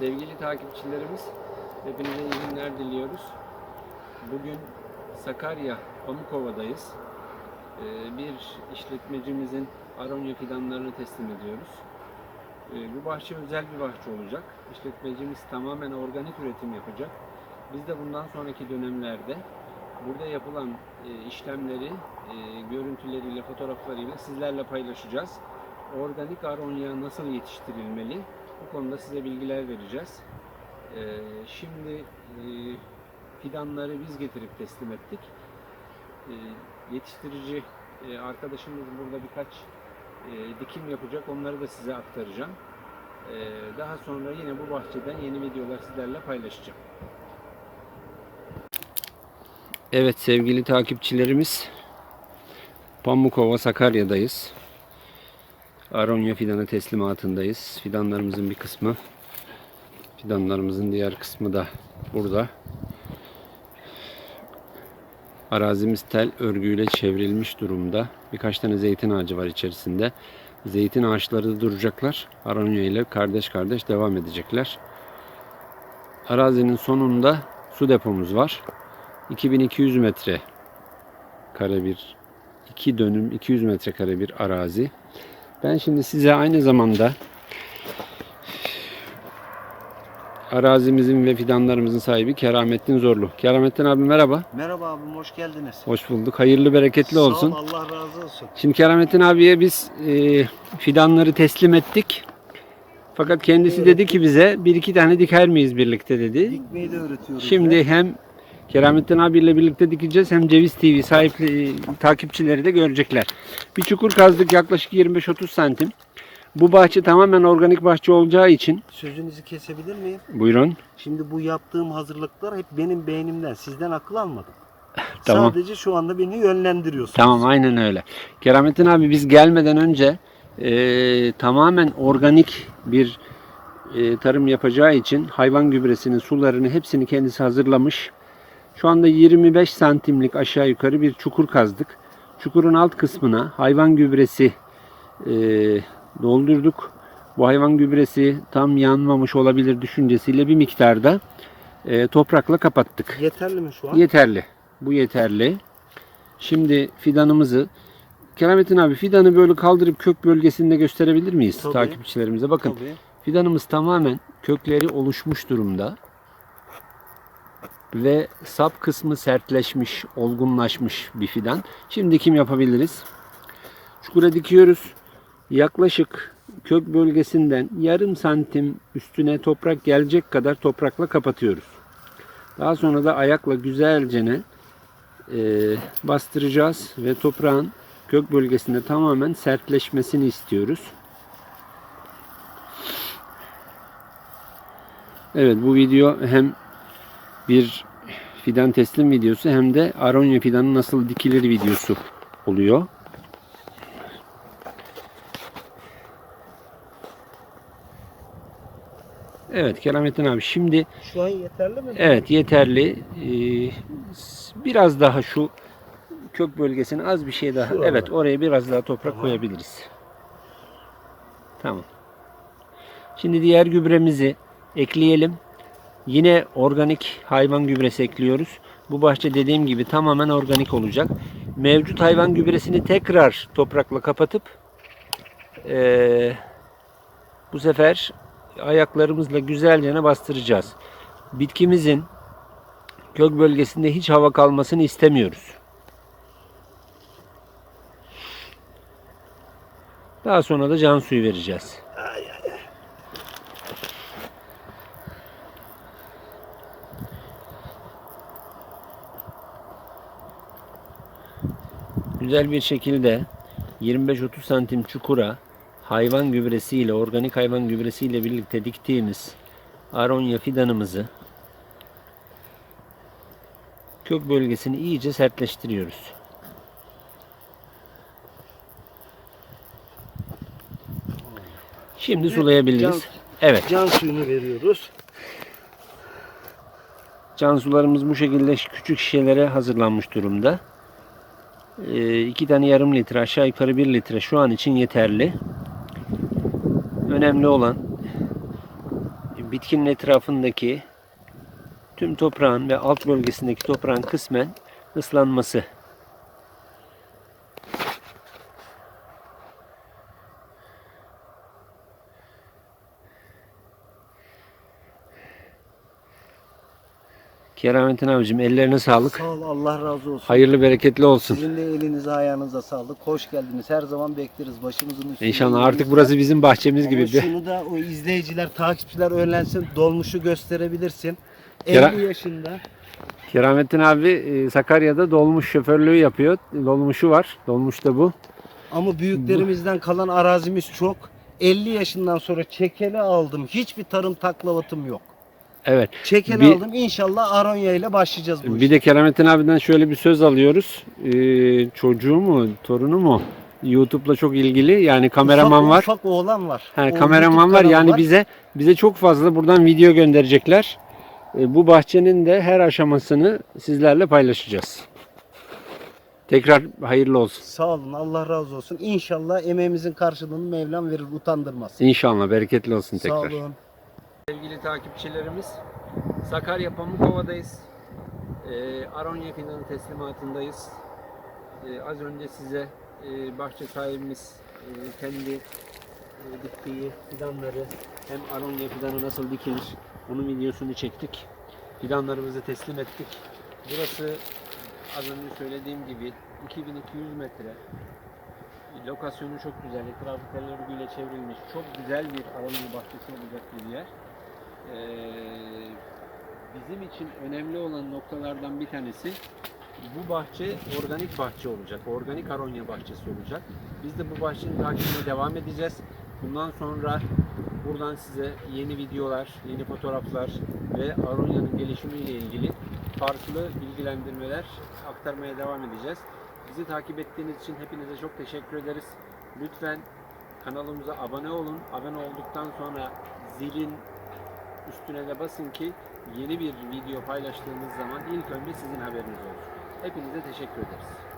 Sevgili takipçilerimiz, hepinize iyi günler diliyoruz. Bugün Sakarya Pamukova'dayız. Ee, Bir işletmecimizin aronya fidanlarını teslim ediyoruz. Ee, Bu bahçe özel bir bahçe olacak. İşletmecimiz tamamen organik üretim yapacak. Biz de bundan sonraki dönemlerde burada yapılan e, işlemleri e, görüntüleriyle, fotoğraflarıyla sizlerle paylaşacağız. Organik aronya nasıl yetiştirilmeli? Bu konuda size bilgiler vereceğiz. Ee, Şimdi e, fidanları biz getirip teslim ettik. Ee, Yetiştirici e, arkadaşımız burada birkaç e, dikim yapacak. Onları da size aktaracağım. Ee, Daha sonra yine bu bahçeden yeni videolar sizlerle paylaşacağım. Evet sevgili takipçilerimiz Pamukova Sakarya'dayız. Aronya fidanı teslimatındayız. Fidanlarımızın bir kısmı fidanlarımızın diğer kısmı da burada. Arazimiz tel örgüyle çevrilmiş durumda. Birkaç tane zeytin ağacı var içerisinde. Zeytin ağaçları da duracaklar. Aronya ile kardeş kardeş devam edecekler. Arazinin sonunda su depomuz var. 2200 metre kare bir iki dönüm 200 metrekare bir arazi. Ben şimdi size aynı zamanda arazimizin ve fidanlarımızın sahibi Keramettin Zorlu. Keramettin abi merhaba. Merhaba abim hoş geldiniz. Hoş bulduk. Hayırlı bereketli Sağ ol, olsun. Allah razı olsun. Şimdi Keramettin abiye biz e, fidanları teslim ettik. Fakat kendisi dedi ki bize bir iki tane diker miyiz birlikte dedi. Dikmeyi de öğretiyoruz. Şimdi ya. hem Keramettin abiyle birlikte dikeceğiz hem Ceviz TV sahipli takipçileri de görecekler. Bir çukur kazdık yaklaşık 25-30 santim. Bu bahçe tamamen organik bahçe olacağı için sözünüzü kesebilir miyim? buyurun. Şimdi bu yaptığım hazırlıklar hep benim beynimden. Sizden akıl almadım. Tamam. Sadece şu anda beni yönlendiriyorsunuz. Tamam aynen öyle. Keramettin abi biz gelmeden önce e, tamamen organik bir e, tarım yapacağı için hayvan gübresinin sularını hepsini kendisi hazırlamış. Şu anda 25 santimlik aşağı yukarı bir çukur kazdık. Çukurun alt kısmına hayvan gübresi e, doldurduk. Bu hayvan gübresi tam yanmamış olabilir düşüncesiyle bir miktarda e, toprakla kapattık. Yeterli mi şu an? Yeterli. Bu yeterli. Şimdi fidanımızı Keramettin abi fidanı böyle kaldırıp kök bölgesinde gösterebilir miyiz Tabii. takipçilerimize? Bakın Tabii. fidanımız tamamen kökleri oluşmuş durumda. Ve sap kısmı sertleşmiş, olgunlaşmış bir fidan. Şimdi dikim yapabiliriz. Çukura dikiyoruz. Yaklaşık kök bölgesinden yarım santim üstüne toprak gelecek kadar toprakla kapatıyoruz. Daha sonra da ayakla güzelce e, bastıracağız ve toprağın kök bölgesinde tamamen sertleşmesini istiyoruz. Evet bu video hem bir fidan teslim videosu hem de aronya fidanı nasıl dikilir videosu oluyor. Evet Keramettin abi şimdi Şu an yeterli mi? Evet yeterli. Ee, biraz daha şu kök bölgesine az bir şey daha. Şuralara. Evet oraya biraz daha toprak Tamam. koyabiliriz. Tamam. Şimdi diğer gübremizi ekleyelim. Yine organik hayvan gübresi ekliyoruz. Bu bahçe dediğim gibi tamamen organik olacak. Mevcut hayvan gübresini tekrar toprakla kapatıp eee, bu sefer ayaklarımızla güzelce bastıracağız. Bitkimizin kök bölgesinde hiç hava kalmasını istemiyoruz. Daha sonra da can suyu vereceğiz. Güzel bir şekilde 25-30 santim çukura hayvan gübresiyle, organik hayvan gübresiyle birlikte diktiğimiz aronya fidanımızı kök bölgesini iyice sertleştiriyoruz. Şimdi sulayabiliriz. Can, Evet. can suyunu veriyoruz. Can sularımız bu şekilde küçük şişelere hazırlanmış durumda. Ee, iki tane yarım litre aşağı yukarı bir litre şu an için yeterli. Önemli olan bitkinin etrafındaki tüm toprağın ve alt bölgesindeki toprağın kısmen ıslanması. Keramettin abicim ellerine sağlık. Sağ ol Allah razı olsun. Hayırlı bereketli olsun. Sizin de elinize ayağınıza sağlık. Hoş geldiniz. Her zaman bekleriz başımızın üstünde. İnşallah artık burası bizim bahçemiz Ama gibi bir. şunu da o izleyiciler, takipçiler öğrensin. Dolmuşu gösterebilirsin. Kera- 50 yaşında. Keramettin abi e, Sakarya'da dolmuş şoförlüğü yapıyor. Dolmuşu var. Dolmuş da bu. Ama büyüklerimizden kalan arazimiz çok. 50 yaşından sonra çekeli aldım. Hiçbir tarım taklavatım yok. Evet. Çekeli Bir- aldım. İnşallah Aronya ile başlayacağız bu Bir işe. de Keramettin abiden şöyle bir söz alıyoruz. Ee, çocuğu mu, torunu mu? YouTube'la çok ilgili. Yani kameraman ufak, var. Ufak oğlan var. O kameraman YouTube var. Yani bize bize çok fazla buradan video gönderecekler. Ee, bu bahçenin de her aşamasını sizlerle paylaşacağız. Tekrar hayırlı olsun. Sağ olun. Allah razı olsun. İnşallah emeğimizin karşılığını Mevlam verir. Utandırmaz. İnşallah bereketli olsun Sağ tekrar. olun. Sevgili takipçilerimiz, Sakarya Pamukova'dayız. Ee, Aronya Fidanı teslimatındayız. Ee, az önce size e, bahçe sahibimiz e, kendi e, diktiği fidanları hem Aronya fidanı nasıl dikilir onun videosunu çektik. Fidanlarımızı teslim ettik. Burası az önce söylediğim gibi 2200 metre. Lokasyonu çok güzel. Etrafı tel çevrilmiş. Çok güzel bir Aronya bahçesi olacak bir yer. Ee, bizim için önemli olan noktalardan bir tanesi bu bahçe organik bahçe olacak. Organik aronya bahçesi olacak. Biz de bu bahçenin takibine devam edeceğiz. Bundan sonra buradan size yeni videolar, yeni fotoğraflar ve aronya'nın gelişimiyle ilgili farklı bilgilendirmeler aktarmaya devam edeceğiz. Bizi takip ettiğiniz için hepinize çok teşekkür ederiz. Lütfen kanalımıza abone olun. Abone olduktan sonra zilin üstüne de basın ki yeni bir video paylaştığımız zaman ilk önce sizin haberiniz olsun. Hepinize teşekkür ederiz.